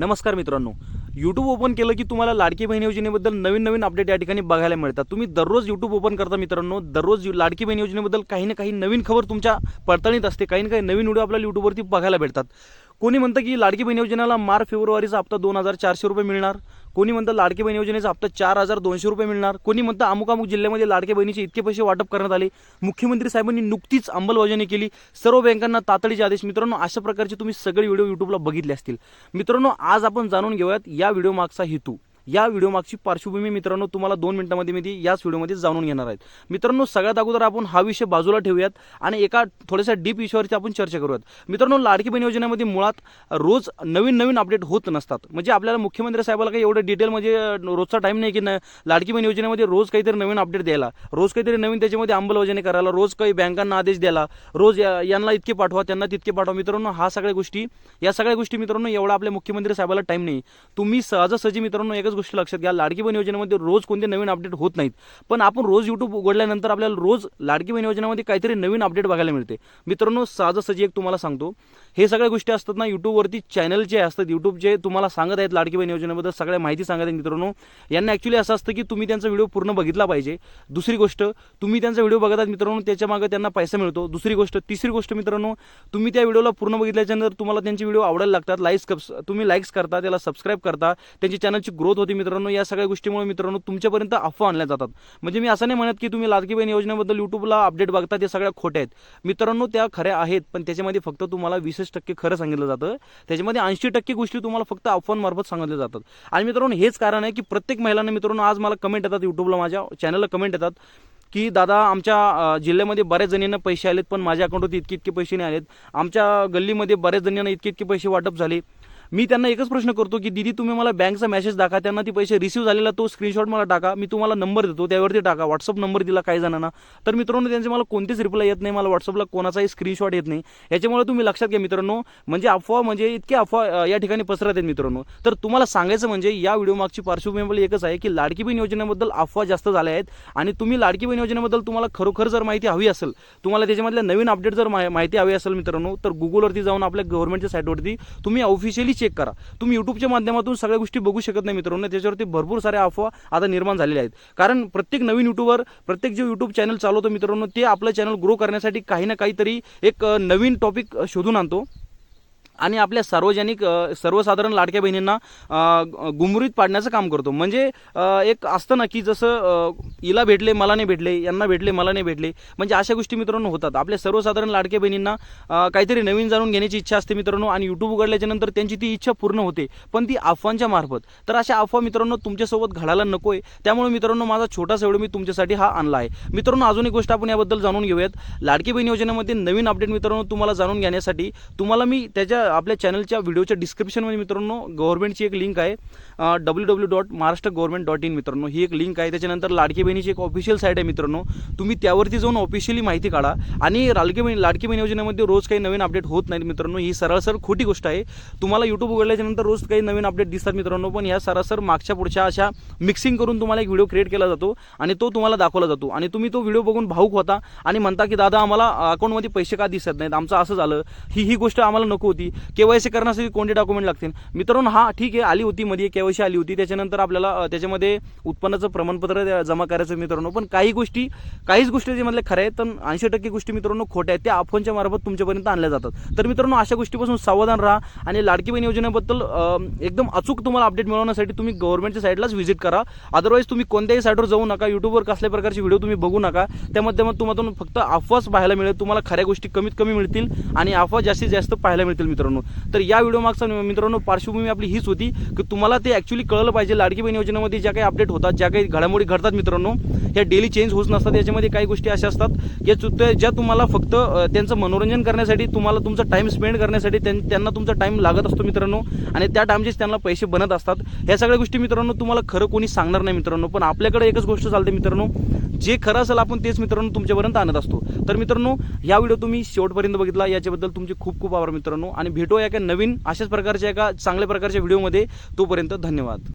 नमस्कार मित्रांनो. YouTube open केलं की तुम्हाला लाडकी बहीण योजनेबद्दल नवीन नवीन अपडेट या ठिकाणी बघायला मिळतात. तुम्ही दररोज यूट्यूब ओपन करता मित्रांनो दररोज लाडकी बहीण योजनेबद्दल काही ना काही नवीन खबर तुमच्या पडताळणीत असते. काही ना काही नवीन व्हिडिओ आपल्याला यूट्यूबवरती बघायला भेटतात. कोणी म्हणतं की लाडकी बहीण योजनेला मार्च फेब्रुवारीचा हप्ता दोन हजार चारशे रुपये मिळणार? कोणी म्हणतं लाडकी बहीण योजनेचा हप्ता चार हजार दोनशे रुपये मिळणार? कोणी म्हणतं अमुक अमुक जिल्ह्यामध्ये लाडकी बहिणीचे इतके पैसे वाटप करण्यात आले? मुख्यमंत्री साहेबांनी नुकतीच अंमलबजावणी केली. सर्व बँकांना तातडीचे आदेश. मित्रांनो अशा प्रकारचे तुम्ही सगळे व्हिडिओ युट्यूबला बघितले असतील. मित्रांनो आज आपण जाणून घेऊयात या व्हिडिओ मागचा हेतू. या व्हिडिओमागची पार्श्वभूमी मित्रांनो तुम्हाला दोन मिनिटांमध्ये मी ती याच व्हिडिओमध्ये जाणून घेणार आहेत. मित्रांनो सगळ्यात अगोदर आपण हा विषय बाजूला ठेवूयात आणि एका थोड्याशा डीप विषयावरती आपण चर्चा करूयात. मित्रांनो लाडकी बहीण योजनेमध्ये मुळात रोज नवीन नवीन अपडेट होत नसतात. म्हणजे आपल्याला मुख्यमंत्री साहेबाला काही एवढं डिटेल म्हणजे रोजचा टाईम नाही की न लाडकी बहीण योजनेमध्ये रोज काहीतरी नवीन अपडेट द्यायला रोज काहीतरी नवीन त्याच्यामध्ये अंमलबजावणी करायला रोज काही बँकांना आदेश द्यायला रोज या- यांना इतके पाठवा त्यांना तितके पाठवा. मित्रांनो हा सगळ्या गोष्टी या सगळ्या गोष्टी मित्रांनो एवढा आपल्या मुख्यमंत्री साहेबाला टाईम नाही. तुम्ही सहजासहजी मित्रांनो एकच गोष्ट लक्षात घ्या लाडकी बहीण योजनेमध्ये रोज कोणते नवीन अपडेट होत नाहीत. पण आपण रोज यूट्यूब उघडल्यानंतर आपल्याला रोज लाडकी बहीण योजनेमध्ये काहीतरी नवीन अपडेट बघायला मिळते. मित्रांनो साजासजी एक तुम्हाला सांगतो. हे सगळ्या गोष्टी असतात ना यूट्यूबवरती चॅनल जे असतात यूट्यूब जे तुम्हाला सांगत आहेत लाडकी बहीण योजनेबद्दल सगळ्या माहिती सांगत आहेत मित्रांनो. यांना ॲक्च्युली असं असतं की तुम्ही त्यांचा व्हिडिओ पूर्ण बघितला पाहिजे. दुसरी गोष्ट तुम्ही त्यांचा व्हिडिओ बघत आहात मित्रांनो त्याच्यामागे त्यांना पैसा मिळतो. दुसरी गोष्ट तिसरी गोष्ट मित्रांनो तुम्ही त्या व्हिडिओला पूर्ण बघितल्याच्यानंतर तुम्हाला त्यांचे व्हिडिओ आवडायला लागतात. लाईक्स तुम्ही लाईक्स करता त्याला सबस्क्राईब करता त्यांची चॅनलची ग्रोथ होती मित्रांनो. या सगळ्या गोष्टीमुळे मित्रांनो तुमच्यापर्यंत अफवा आणल्या जातात. म्हणजे मी असं नाही म्हणत की तुम्ही लाडकी बहीण योजनेबद्दल युट्यूबला अपडेट बघता ते सगळ्या खोट्या आहेत. मित्रांनो त्या खऱ्या आहेत पण त्याच्यामध्ये फक्त तुम्हाला वीसच टक्के खरं सांगितलं जातं. त्याच्यामध्ये ऐंशी टक्के गोष्टी तुम्हाला फक्त अफवांमार्फत सांगितल्या जातात. आणि मित्रांनो हेच कारण आहे की प्रत्येक महिलांना मित्रांनो आज मला कमेंट येतात युट्यूबला माझ्या चॅनलला कमेंट येतात की दादा आमच्या जिल्ह्यामध्ये बऱ्याच जणींना पैसे आलेत पण माझ्या अकाउंटवरती इतके इतके पैसे नाही आलेत. आमच्या गल्लीमध्ये बऱ्याच जणींना इतके इतके पैसे वाटप झाले. मी त्यांना एकच प्रश्न करतो की दिदी तुम्ही मला बँकचा मेसेज दाखवा त्यांना ती पैसे रिसीव्ह झालेला तो स्क्रीनशॉट मला टाका मी तुम्हाला नंबर देतो त्यावरती टाका. व्हॉट्सअप नंबर दिला काही जणांना. तर मित्रांनो त्यांचे मला कोणतेच रिप्लाय येत नाही मला व्हॉट्सअपला कोणाचाही स्क्रीनशॉट येत नाही. याच्यामुळे तुम्ही लक्षात घ्या मित्रांनो म्हणजे अफवा म्हणजे इतके अफवा या ठिकाणी पसरत आहेत मित्रांनो. तर तुम्हाला सांगायचं म्हणजे या व्हिडिओ मागची पार्श्वभूमी एकच आहे की लाडकी बहीण योजनेबद्दल अफवा जास्त झाल्या आहेत. आणि तुम्ही लाडकी बहीण योजनेबद्दल तुम्हाला खरोखर जर माहिती हवी असेल तुम्हाला त्याच्यामधल्या नवीन अपडेट जर मा- माहिती हवी असेल मित्रांनो तर गुगलवरती जाऊन आपल्या गव्हर्नमेंटच्या साईटवरती तुम्ही ऑफिशियली चेक करा. तुम्ही युट्यूबच्या माध्यमातून सगळ्या गोष्टी बघू शकत नाही मित्रांनो त्याच्यावरती भरपूर साऱ्या अफवा आता निर्माण झालेल्या आहेत. कारण प्रत्येक नवीन युट्यूबर प्रत्येक जे युट्यूब चॅनल चालवतो मित्रांनो ते आपलं चॅनल ग्रो करण्यासाठी काही ना काहीतरी एक नवीन टॉपिक शोधून आणतो. आणि आपल्या सार्वजनिक सर्वसाधारण लाडक्या बहिणींना गुमरीत पाडण्याचं काम करतो. म्हणजे एक असतं ना की जसं हिला भेटले मला नाही भेटले यांना भेटले मला नाही भेटले. म्हणजे अशा गोष्टी मित्रांनो होतात. आपल्या सर्वसाधारण लाडक्या बहिणींना काहीतरी नवीन जाणून घेण्याची इच्छा असते मित्रांनो आणि यूट्यूब उघडल्याच्या नंतर त्यांची ती इच्छा पूर्ण होते. पण ती अफवांच्या मार्फत. तर अशा अफवा मित्रांनो तुमच्यासोबत घडायला नको आहे त्यामुळे मित्रांनो माझा छोटासा व्हिडिओ मी तुमच्यासाठी हा आणला आहे. मित्रांनो अजून एक गोष्ट आपण याबद्दल जाणून घेऊयात. लाडकी बहीण योजनेमध्ये नवीन अपडेट मित्रांनो तुम्हाला जाणून घेण्यासाठी तुम्हाला मी त्याच्या आपल्या चॅनलच्या व्हिडिओच्या डिस्क्रिप्शनमध्ये मित्रांनो गव्हर्नमेंटची एक लिंक आहे W W dot Maharashtra government dot in मित्रांनो. ही एक लिंक आहे. त्याच्यानंतर लाडकी बहिणीची एक ऑफिशियल साईट आहे मित्रांनो. तुम्ही त्यावरती जाऊन ऑफिशियली माहिती काढा. आणि लाडकी बहिणी लाडकी बहिणी योजनेमध्ये रोज काही नवीन अपडेट होत नाहीत मित्रांनो. ही सरासर खोटी गोष्ट आहे. तुम्हाला यूट्यूब उघडल्याच्यानंतर रोज काही नवीन अपडेट दिसतात मित्रांनो. पण ह्या सरासर मागच्या पुढच्या अशा मिक्सिंग करून तुम्हाला एक व्हिडिओ क्रिएट केला जातो आणि तो तुम्हाला दाखवला जातो. आणि तुम्ही तो व्हिडिओ बघून भाऊक होता आणि म्हणता की दादा आम्हाला अकाउंटमध्ये पैसे का दिसत नाहीत? आमचं असं झालं. ही ही गोष्ट आम्हाला नको होती. केवायसी करण्यासाठी कोणते डॉक्युमेंट लागतील? मित्रांनो हा ठीक आहे आली होती मध्ये केवायसी आली होती. त्याच्यानंतर आपल्याला त्याच्यामध्ये उत्पन्नाचं प्रमाणपत्र जमा करायचं मित्रांनो. पण काही गोष्टी काहीच गोष्टी त्याच्यामधल्या खऱ्या आहेत पण ऐंशी टक्के गोष्टी मित्रांनो खोट्या आहेत. त्या अफवांच्या मार्फत तुमच्यापर्यंत आणल्या जातात. तर मित्रांनो अशा गोष्टीपासून सावधान राहा आणि लाडकी बहीण योजनेबद्दल एकदम अचूक तुम्हाला अपडेट मिळवण्यासाठी तुम्ही गव्हर्नमेंटच्या साईडलाच व्हिजिट करा. अदरवाईज तुम्ही कोणत्याही साईडवर जाऊ नका. युट्यूबवर कसल्या प्रकारचे व्हिडिओ तुम्ही बघू नका. त्या माध्यमातून तुम्हाला फक्त अफवाच पाहायला मिळेल. तुम्हाला खऱ्या गोष्टी कमीत कमी मिळतील आणि अफवा जास्तीत जास्त पाहायला मिळतील मित्रांनो. तर या व्हिडिओ मागचा मित्रांनो पार्श्वभूमी आपली हीच होती की तुम्हाला ते ॲक्च्युली कळलं पाहिजे लाडकी बहीण योजनेमध्ये ज्या काही अपडेट होतात ज्या काही घडामोडी घडतात मित्रांनो ह्या डेली चेंज होत नसतात याच्यामध्ये काही गोष्टी अशा असतात या चु ज्या तुम्हाला फक्त त्यांचं मनोरंजन करण्यासाठी तुम्हाला तुमचा टाइम स्पेंड करण्यासाठी त्यां- त्यांना तुमचा टाइम लागत असतो मित्रांनो आणि त्या टाइमचेच त्यांना पैसे बनत असतात. ह्या सगळ्या गोष्टी मित्रांनो तुम्हाला खरं कोणी सांगणार नाही मित्रांनो पण आपल्याकडे एकच गोष्ट चालते मित्रांनो जे खरं असेल आपण तेच मित्रांनो तुमच्यापर्यंत आणत असतो. तर मित्रांनो या व्हिडिओ तुम्ही शेवटपर्यंत बघितला याच्याबद्दल तुमचे खूप खूप आभार मित्रांनो. आणि भेटूया एका नवीन अशाच प्रकारच्या एका चांगल्या प्रकारच्या व्हिडिओमध्ये. तोपर्यंत धन्यवाद.